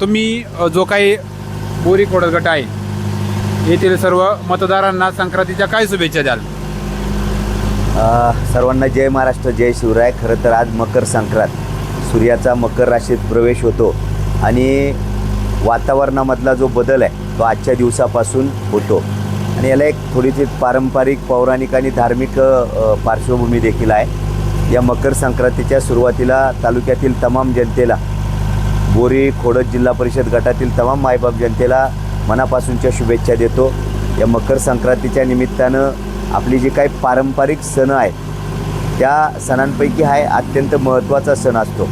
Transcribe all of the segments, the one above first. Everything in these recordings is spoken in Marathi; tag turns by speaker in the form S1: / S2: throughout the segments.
S1: तुम्ही जो काही बोरी कोडत गट आहे येथील सर्व मतदारांना संक्रांतीच्या काय शुभेच्छा द्याल?
S2: सर्वांना जय महाराष्ट्र जय शिवराय. खरं तर आज मकर संक्रांत. सूर्याचा मकर राशीत प्रवेश होतो. आणि वातावरणामधला जो बदल आहे तो आजच्या दिवसापासून होतो. आणि याला एक थोडीशी पारंपरिक पौराणिक आणि धार्मिक पार्श्वभूमी देखील आहे. या मकर संक्रांतीच्या सुरुवातीला तालुक्यातील तमाम जनतेला बोरी खोडद जिल्हा परिषद गटातील तमाम मायबाप जनतेला मनापासूनच्या शुभेच्छा देतो. या मकर संक्रांतीच्या निमित्तानं आपली जी काही पारंपरिक सण आहेत त्या सणांपैकी हा अत्यंत महत्त्वाचा सण असतो.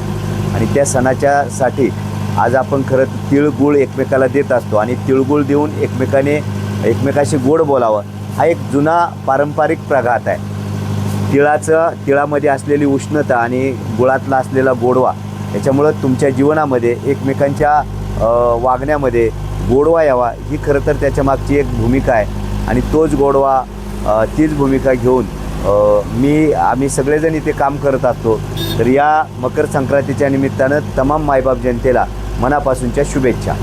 S2: आणि त्या सणाच्यासाठी आज आपण खरं तिळगुळ एकमेकाला देत असतो आणि तिळगुळ देऊन एकमेकाने एकमेकाशी गोड बोलावं हा एक जुना पारंपरिक प्रघात आहे. तिळाचं तिळामध्ये असलेली उष्णता आणि गुळातला असलेला गोडवा याच्यामुळं तुमच्या जीवनामध्ये एकमेकांच्या वागण्यामध्ये गोडवा यावा ही खरं तर त्याच्या मागची एक भूमिका आहे. आणि तोच गोडवा तीच भूमिका घेऊन मी आम्ही सगळेजण इथे काम करत असतो. तर या मकर संक्रांतीच्या निमित्तानं तमाम मायबाप जनतेला मनापासूनच्या शुभेच्छा.